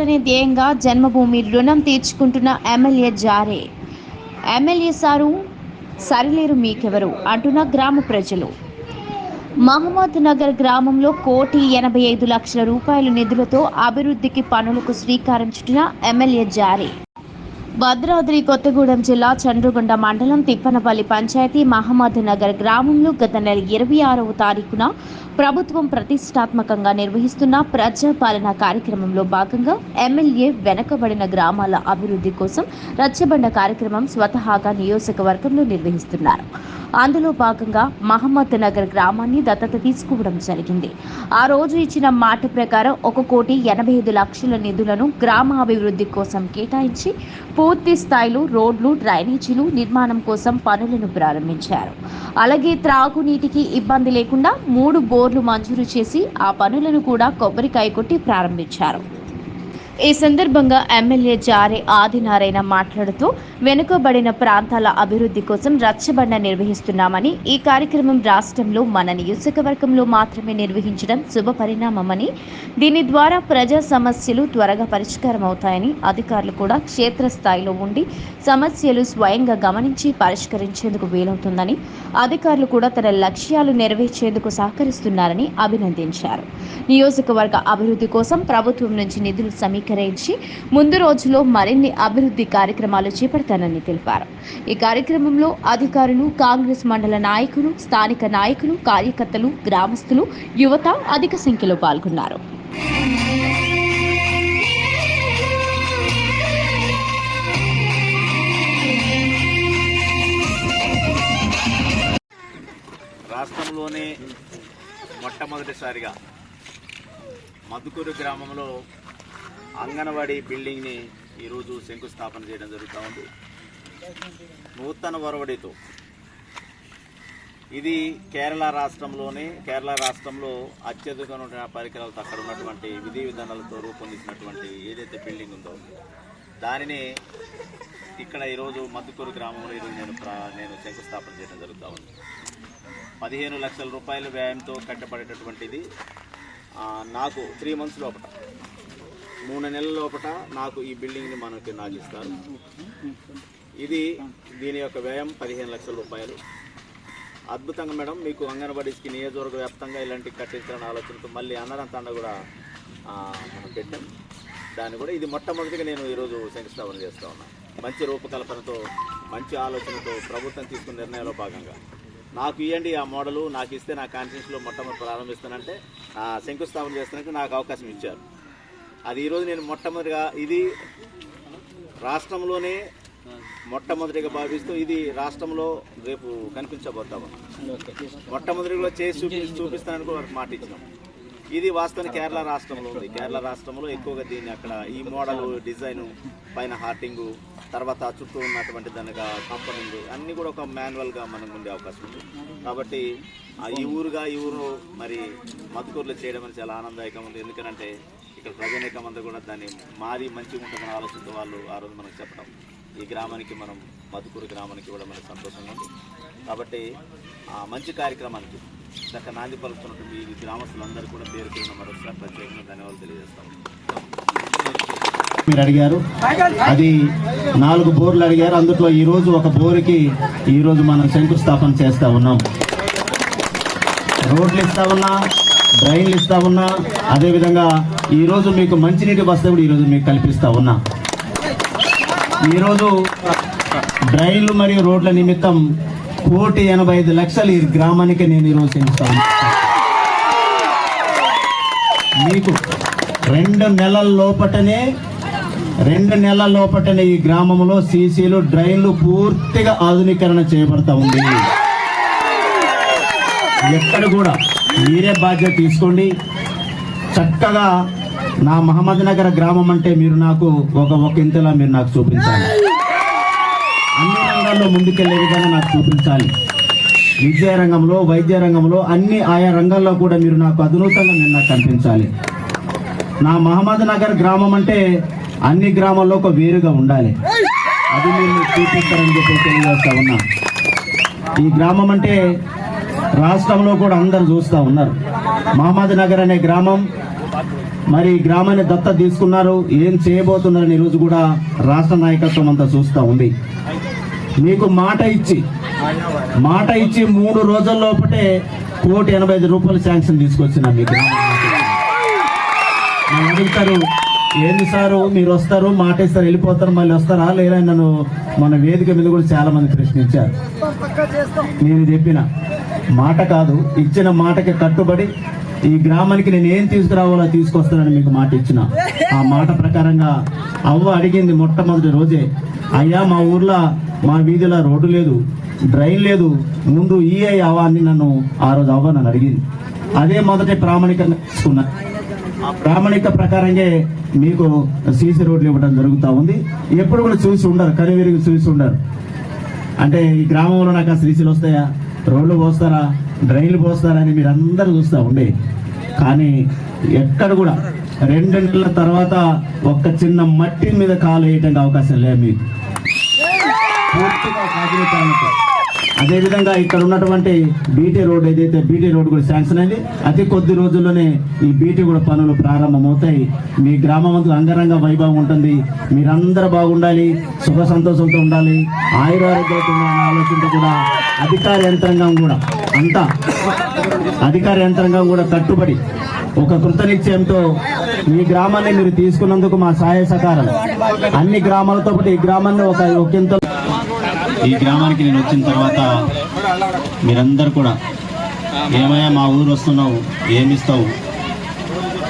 తీర్చాలనే ధ్యేయంగా జన్మభూమి రుణం తీర్చుకుంటున్న ఎమ్మెల్యే జారే. ఎమ్మెల్యే సారు సరిలేరు మీకెవరు అంటున్న గ్రామ ప్రజలు. మహమ్మద్ నగర్ గ్రామంలో కోటి ఎనభై ఐదు లక్షల రూపాయల నిధులతో అభివృద్ధికి పనులకు శ్రీకారం చుట్టిన ఎమ్మెల్యే జారీ. భద్రాద్రి కొత్తగూడెం జిల్లా చండ్రుగొండ మండలం తిప్పనపల్లి పంచాయతీ మహమ్మద్ నగర్ గ్రామంలో గత నెల ఇరవై ఆరవ తారీఖున ప్రభుత్వం ప్రతిష్టాత్మకంగా నిర్వహిస్తున్న ప్రజాపాలన కార్యక్రమంలో భాగంగా ఎమ్మెల్యే వెనకబడిన గ్రామాల అభివృద్ధి కోసం రచ్చబండ కార్యక్రమం స్వతహాగా నియోజకవర్గంలో నిర్వహిస్తున్నారు. అందులో భాగంగా మహమ్మద్ నగర్ గ్రామాన్ని దత్తత తీసుకోవడం జరిగింది. ఆ రోజు ఇచ్చిన మాట ప్రకారం ఒక కోటి ఎనభై ఐదు లక్షల నిధులను గ్రామ అభివృద్ధి కోసం కేటాయించి పూర్తి స్థాయిలో రోడ్లు డ్రైనేజీలు నిర్మాణం కోసం పనులను ప్రారంభించారు. అలాగే త్రాగునీటికి ఇబ్బంది లేకుండా మూడు బోర్లు మంజూరు చేసి ఆ పనులను కూడా కొబ్బరికాయ కొట్టి ప్రారంభించారు. ఈ సందర్భంగా ఎమ్మెల్యే జారే ఆదినారాయణ మాట్లాడుతూ వెనుకబడిన ప్రాంతాల అభివృద్ధి కోసం రచ్చబండ నిర్వహిస్తున్నామని ఈ కార్యక్రమం రాష్ట్రంలో మన నియోజకవర్గంలో మాత్రమే నిర్వహించడం శుభ పరిణామమని దీని ద్వారా ప్రజా సమస్యలు త్వరగా పరిష్కారం అవుతాయని అధికారులు కూడా క్షేత్రస్థాయిలో ఉండి సమస్యలు స్వయంగా గమనించి పరిష్కరించేందుకు వీలవుతుందని అధికారులు కూడా తన లక్ష్యాలు నెరవేర్చేందుకు సహకరిస్తున్నారని అభినందించారు. నియోజకవర్గ అభివృద్ధి కోసం ప్రభుత్వం నుంచి నిధులు సమీక్ష సేకరించి ముందు రోజుల్లో మరిన్ని అభివృద్ధి కార్యక్రమాలు చేపడతానని తెలిపారు. ఈ కార్యక్రమంలో అధికారులు కాంగ్రెస్ మండల నాయకులు స్థానిక నాయకులు కార్యకర్తలు గ్రామస్తులు యువత అధిక సంఖ్యలో పాల్గొన్నారు. రాష్ట్రంలోనే మొట్టమొదటిసారిగా మధుకూరు గ్రామంలో అంగన్వాడీ బిల్డింగ్ని ఈరోజు శంకుస్థాపన చేయడం జరుగుతూ ఉంది. నూతన ఒరవడితో ఇది కేరళ రాష్ట్రంలోనే కేరళ రాష్ట్రంలో అత్యధికమైన పరికరాలతో అక్కడ ఉన్నటువంటి విధి విధానాలతో రూపొందించినటువంటి ఏదైతే బిల్డింగ్ ఉందో దానిని ఇక్కడ ఈరోజు మద్దుకూరు గ్రామంలో ఈరోజు నేను నేను శంకుస్థాపన చేయడం జరుగుతూ ఉంది. పదిహేను లక్షల రూపాయల వ్యయంతో కట్టబడేటటువంటిది నాకు త్రీ మంత్స్ లోపల. మూడు నెలల లోపల నాకు ఈ బిల్డింగ్ని మనకి నాకు ఇస్తారు. ఇది దీని యొక్క వ్యయం పదిహేను లక్షల రూపాయలు. అద్భుతంగా మేడం మీకు అంగన్వాడీస్కి నియోజకవర్గ వ్యాప్తంగా ఇలాంటి కట్టించాలని ఆలోచనతో మళ్ళీ అన్నరం తండ కూడా మనం పెట్టాం. దాన్ని కూడా ఇది మొట్టమొదటిగా నేను ఈరోజు శంకుస్థాపన చేస్తా ఉన్నాను మంచి రూపకల్పనతో మంచి ఆలోచనతో ప్రభుత్వం తీసుకున్న నిర్ణయంలో భాగంగా. నాకు ఇవ్వండి ఆ మోడలు నాకు ఇస్తే నా కాన్ఫిడెన్స్లో మొట్టమొదటి ప్రారంభిస్తానంటే శంకుస్థాపన చేస్తానంటే నాకు అవకాశం ఇచ్చారు. అది ఈరోజు నేను మొట్టమొదటిగా ఇది రాష్ట్రంలోనే మొట్టమొదటిగా భావిస్తూ ఇది రాష్ట్రంలో రేపు కనిపించబోతాము. మొట్టమొదటిగా చేసి చూపి చూపిస్తానని కూడా మాట ఇచ్చినాం. ఇది వాస్తవానికి కేరళ రాష్ట్రంలో ఉంది. కేరళ రాష్ట్రంలో ఎక్కువగా దీన్ని అక్కడ ఈ మోడల్ డిజైను పైన హార్టింగు తర్వాత చుట్టూ ఉన్నటువంటి దానికి కంపెనీలు అన్నీ కూడా ఒక మాన్యువల్గా మనకు ఉండే అవకాశం ఉంది. కాబట్టి ఈ ఊరుగా ఈ ఊరు మరి మధుకూరులో చేయడం అనేది చాలా ఆనందదాయకం ఉంది. ఎందుకంటే ఇక్కడ ప్రజానీకం అంతా కూడా దాన్ని మాది మంచిగా ఉంటుందని ఆలోచనతో వాళ్ళు ఆ రోజు మనకు చెప్పడం. ఈ గ్రామానికి మనం మధుకూరు గ్రామానికి కూడా మనకు సంతోషంగా ఉంది. కాబట్టి ఆ మంచి కార్యక్రమానికి చక్క నాంది పలుకుతున్నటువంటి ఈ గ్రామస్తులందరూ కూడా పేరు పేరున మరొకసారి ప్రత్యేకంగా ధన్యవాదాలు తెలియజేస్తాం. మీరు అడిగారు. అది నాలుగు బోర్లు అడిగారు. అందులో ఈరోజు ఒక బోరుకి ఈరోజు మనం శంకుస్థాపన చేస్తూ ఉన్నాం. రోడ్లు ఇస్తా ఉన్నాం డ్రైన్లు ఇస్తా ఉన్నా. అదేవిధంగా ఈరోజు మీకు మంచినీటి వసతి కూడా ఈరోజు మీకు కల్పిస్తా ఉన్నా. ఈరోజు డ్రైన్లు మరియు రోడ్ల నిమిత్తం కోటి ఎనభై ఐదు లక్షలు ఈ గ్రామానికి నేను ఈరోజు చేస్తాను మీకు రెండు నెలల లోపటనే రెండు నెలల లోపటనే ఈ గ్రామంలో సీసీలు డ్రైన్లు పూర్తిగా ఆధునీకరణ చేయబడతా ఉంది. ఎక్కడ కూడా మీరే బాధ్యత తీసుకోండి. చక్కగా నా మహమ్మద్ నగర్ గ్రామం అంటే మీరు నాకు ఒక ఒక ఇంతలా మీరు నాకు చూపించాలి. అన్ని రంగాల్లో ముందుకెళ్ళే విధంగా నాకు చూపించాలి. విద్యా రంగంలో వైద్య రంగంలో అన్ని ఆయా రంగాల్లో కూడా మీరు నాకు అధునూతంగా మీరు నాకు కనిపించాలి. నా మహమ్మద్ నగర్ గ్రామం అంటే అన్ని గ్రామాల్లో ఒక వేరుగా ఉండాలి. అది మీరు చూపిస్తారని చెప్పి తెలియజేస్తా ఉన్నా. ఈ గ్రామం అంటే రాష్ట్రంలో కూడా అందరు చూస్తూ ఉన్నారు. మహమ్మద్ నగర్ అనే గ్రామం మరి ఈ గ్రామాన్ని దత్త తీసుకున్నారు. ఏం చేయబోతున్నారని ఈరోజు కూడా రాష్ట్ర నాయకత్వం అంతా చూస్తూ ఉంది. మీకు మాట ఇచ్చి మాట ఇచ్చి మూడు రోజుల లోపటే కోటి ఎనభై ఐదు రూపాయలు శాంక్షన్ తీసుకొచ్చిన మీ నన్ను అడుగుతారు ఏంది సారు మీరు వస్తారు మాట ఇస్తారు వెళ్ళిపోతారు మళ్ళీ వస్తారా? లేదా నన్ను మన వేదిక మీద కూడా చాలా మంది ప్రశ్నించారు. నేను చెప్పిన. మాట కాదు ఇచ్చిన మాటకి కట్టుబడి ఈ గ్రామానికి నేను ఏం తీసుకురావాలో తీసుకొస్తానని మీకు మాట ఇచ్చిన. ఆ మాట ప్రకారంగా అవ్వ అడిగింది మొట్టమొదటి రోజే అయ్యా మా ఊర్లో మా వీధిలో రోడ్డు లేదు డ్రైన్ లేదు ముందు ఈఐ అవ్వ అని నన్ను ఆ రోజు అవ్వ నన్ను అడిగింది. అదే మొదటి ప్రామాణికంగా తీసుకున్నా. ఆ ప్రామాణిక ప్రకారంగా మీకు సీసీ రోడ్లు ఇవ్వడం జరుగుతూ ఉంది. ఎప్పుడు కూడా చూసి ఉండరు కనివిరిగి చూసి ఉండరు. అంటే ఈ గ్రామంలో నాకు ఆ శ్రీశీలు వస్తాయా? రోడ్లు పోస్తారా? డ్రైన్లు పోస్తారా అని మీరు అందరూ చూస్తూ ఉండే. కానీ ఎక్కడ కూడా రెండు నెలల తర్వాత ఒక్క చిన్న మట్టి మీద కాలు వేయడానికి అవకాశం లేదు మీకు. పూర్తిగా అదేవిధంగా ఇక్కడ ఉన్నటువంటి బీటీ రోడ్ ఏదైతే బీటీ రోడ్ కూడా శాంక్షన్ అయింది అతి కొద్ది రోజుల్లోనే ఈ బీటీ కూడా పనులు ప్రారంభమవుతాయి. మీ గ్రామం అంతా అంగరంగ వైభవం ఉంటుంది. మీరందరూ బాగుండాలి సుఖ సంతోషంతో ఉండాలి. ఆయురారోగ్యాలతో ఉండాలనే ఆలోచనతో కూడా అధికార యంత్రాంగం కూడా అంతా అధికార యంత్రాంగం కూడా కట్టుబడి ఒక కృతనిశ్చయంతో మీ గ్రామాన్ని మీరు తీసుకున్నందుకు మా సహాయ సహకారం అన్ని గ్రామాలతో పాటు ఈ గ్రామాన్ని ఒక ఒకంత ఈ గ్రామానికి నేను వచ్చిన తర్వాత మీరందరూ కూడా ఏమయ్యా మా ఊరు వస్తున్నావు ఏమిస్తావు?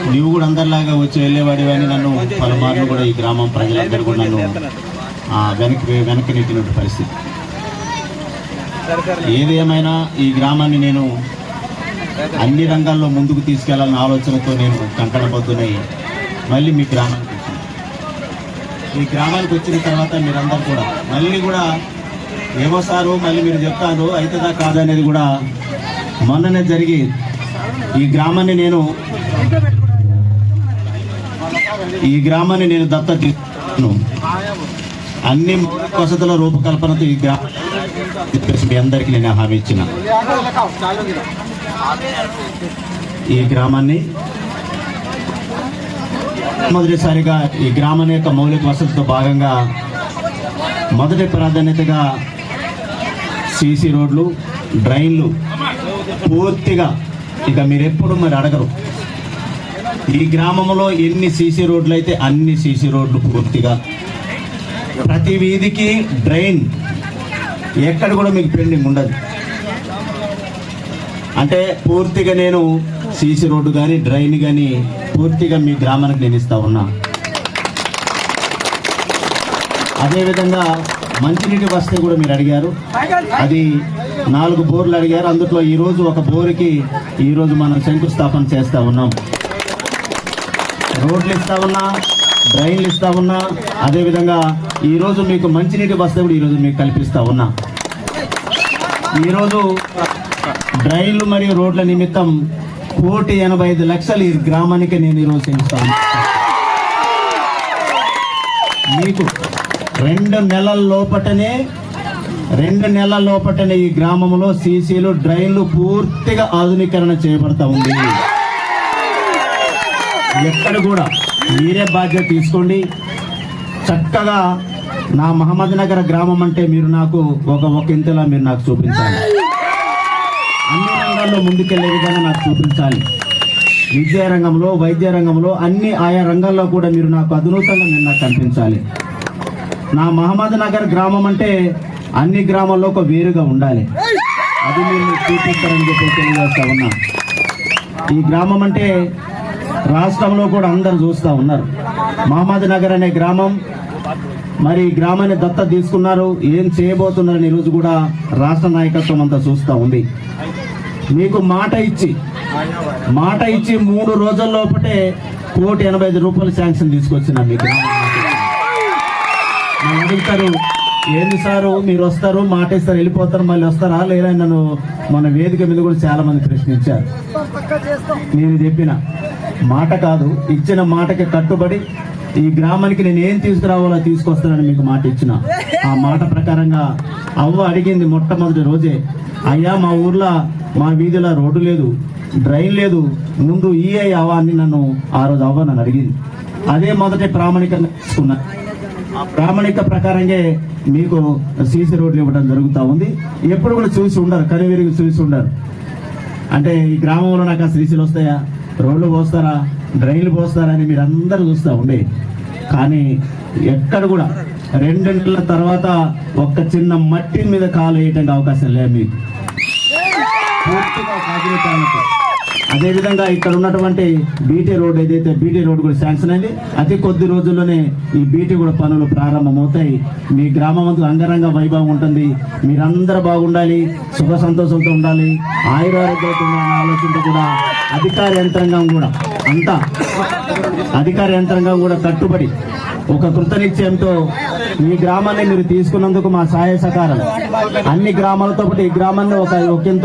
నువ్వు కూడా అందరిలాగా వచ్చి వెళ్ళేవాడివి అని నన్ను పలుమార్లు కూడా ఈ గ్రామం ప్రజలందరూ కూడా నన్ను ఆ, వెనక్కి వెనక్కి నెట్టినటువంటి పరిస్థితి. ఏది ఏమైనా ఈ గ్రామాన్ని నేను అన్ని రంగాల్లో ముందుకు తీసుకెళ్ళాలన్న ఆలోచనతో నేను కంకణబద్దునై మళ్ళీ మీ గ్రామానికి వచ్చాను ఈ గ్రామానికి వచ్చిన తర్వాత మీరందరూ కూడా మళ్ళీ కూడా ఏమో సారు మళ్ళీ మీరు చెప్తారు అవుతుందా కాదనేది కూడా మొన్ననే జరిగి ఈ గ్రామాన్ని నేను ఈ గ్రామాన్ని నేను దత్త తీసుకున్నాను. అన్ని వసతుల రూపకల్పనతో ఈ గ్రామం చెప్పేసి మీ అందరికీ నేను హామీ ఇచ్చిన. ఈ గ్రామాన్ని మొదటిసారిగా ఈ గ్రామం యొక్క మౌలిక వసతితో భాగంగా మొదటి ప్రాధాన్యతగా సీసీ రోడ్లు డ్రైన్లు పూర్తిగా ఇక మీరు ఎప్పుడు మరి అడగరు. ఈ గ్రామంలో ఎన్ని సీసీ రోడ్లు అయితే అన్ని సీసీ రోడ్లు పూర్తిగా. ప్రతి వీధికి డ్రైన్ ఎక్కడ కూడా మీకు పెండింగ్ ఉండదు. అంటే పూర్తిగా నేను సీసీ రోడ్డు కానీ డ్రైన్ కానీ పూర్తిగా మీ గ్రామానికి నేను ఇస్తా ఉన్నా. అదేవిధంగా మంచినీటి వసతి కూడా మీరు అడిగారు. అది నాలుగు బోర్లు అడిగారు. అందులో ఈరోజు ఒక బోరుకి ఈరోజు మనం శంకుస్థాపన చేస్తా ఉన్నాం. రోడ్లు ఇస్తా ఉన్నా డ్రైన్లు ఇస్తా ఉన్నా అదేవిధంగా ఈరోజు మీకు మంచినీటి వసతి కూడా ఈరోజు మీకు కల్పిస్తూ ఉన్నా. ఈరోజు డ్రైన్లు మరియు రోడ్ల నిమిత్తం కోటి ఎనభై ఐదు లక్షలు ఈ గ్రామానికి నేను ఈరోజు చేస్తాను మీకు రెండు నెలల లోపటనే రెండు నెలల లోపటనే ఈ గ్రామంలో సీసీలు డ్రైన్లు పూర్తిగా ఆధునీకరణ చేయబడతా ఉంది. ఎక్కడ కూడా మీరే బాధ్యత తీసుకోండి. చక్కగా నా మహమ్మద్ నగర్ గ్రామం అంటే మీరు నాకు ఒక ఒక ఇంతలా మీరు నాకు చూపించాలి. అన్ని రంగాల్లో ముందుకెళ్ళే విధంగా నాకు చూపించాలి. విద్యా రంగంలో వైద్య రంగంలో అన్ని ఆయా రంగాల్లో కూడా మీరు నాకు అధునూతంగా మీరు నాకు కనిపించాలి. నా మహమ్మద్ నగర్ గ్రామం అంటే అన్ని గ్రామాల్లో ఒక వేరుగా ఉండాలి. అది మీరు చూపిస్తారని చెప్పి తెలియజేస్తా ఉన్నా. ఈ గ్రామం అంటే రాష్ట్రంలో కూడా అందరు చూస్తూ ఉన్నారు. మహమ్మద్ నగర్ అనే గ్రామం మరి ఈ గ్రామాన్ని దత్త తీసుకున్నారు. ఏం చేయబోతున్నారని ఈరోజు కూడా రాష్ట్ర నాయకత్వం అంతా చూస్తూ ఉంది. మీకు మాట ఇచ్చి మాట ఇచ్చి మూడు రోజుల లోపటే కోటి ఎనభై ఐదు రూపాయలు శాంక్షన్ తీసుకొచ్చిన మీ నన్ను అడుగుతారు ఏంది సారు? మీరు వస్తారు మాట ఇస్తారు వెళ్ళిపోతారు మళ్ళీ వస్తారా? లేదా నన్ను మన వేదిక మీద కూడా చాలా మంది ప్రశ్నించారు. నేను చెప్పిన మాట కాదు ఇచ్చిన మాటకి కట్టుబడి ఈ గ్రామానికి నేను ఏం తీసుకురావాలో తీసుకొస్తానని మీకు మాట ఇచ్చిన. ఆ మాట ప్రకారంగా అవ్వ అడిగింది మొట్టమొదటి రోజే అయ్యా మా ఊర్లో మా వీధిలో రోడ్డు లేదు డ్రైన్ లేదు ముందు ఈఐ అవ్వ అని నన్ను ఆ రోజు అవ్వ నన్ను అడిగింది. అదే మొదటి ప్రామాణికంగా తీసుకున్నా. ప్రామాణిక ప్రకారంగా మీకు సీసీ రోడ్లు ఇవ్వడం జరుగుతూ ఉంది. ఎప్పుడు కూడా చూసి ఉండరు కనువిరిగి చూసి ఉండరు. అంటే ఈ గ్రామంలో నాకు ఆ వస్తాయా? రోడ్లు పోస్తారా? డ్రైన్లు పోస్తారా అని మీరు అందరూ చూస్తూ ఉండే. కానీ ఎక్కడ కూడా రెండు తర్వాత ఒక్క చిన్న మట్టి మీద కాలు వేయటానికి అవకాశం లేదు మీకు. పూర్తిగా అదేవిధంగా ఇక్కడ ఉన్నటువంటి బీటీ రోడ్ ఏదైతే బీటీ రోడ్ కూడా శాంక్షన్ అయింది అతి కొద్ది రోజుల్లోనే ఈ బీటీ కూడా పనులు ప్రారంభమవుతాయి. మీ గ్రామం అంతా అంగరంగ వైభవం ఉంటుంది. మీరందరూ బాగుండాలి సుఖ సంతోషంతో ఉండాలి. ఆయురారోగ్యంతో ఉండాలనే ఆలోచనతో కూడా అధికార యంత్రాంగం కూడా అంతా అధికార యంత్రాంగం కూడా కట్టుబడి ఒక కృతనిశ్చయంతో ఈ గ్రామాన్ని మీరు తీసుకున్నందుకు మా సహాయ సహకారం అన్ని గ్రామాలతో పాటు ఈ గ్రామాన్ని ఒక ఒకంత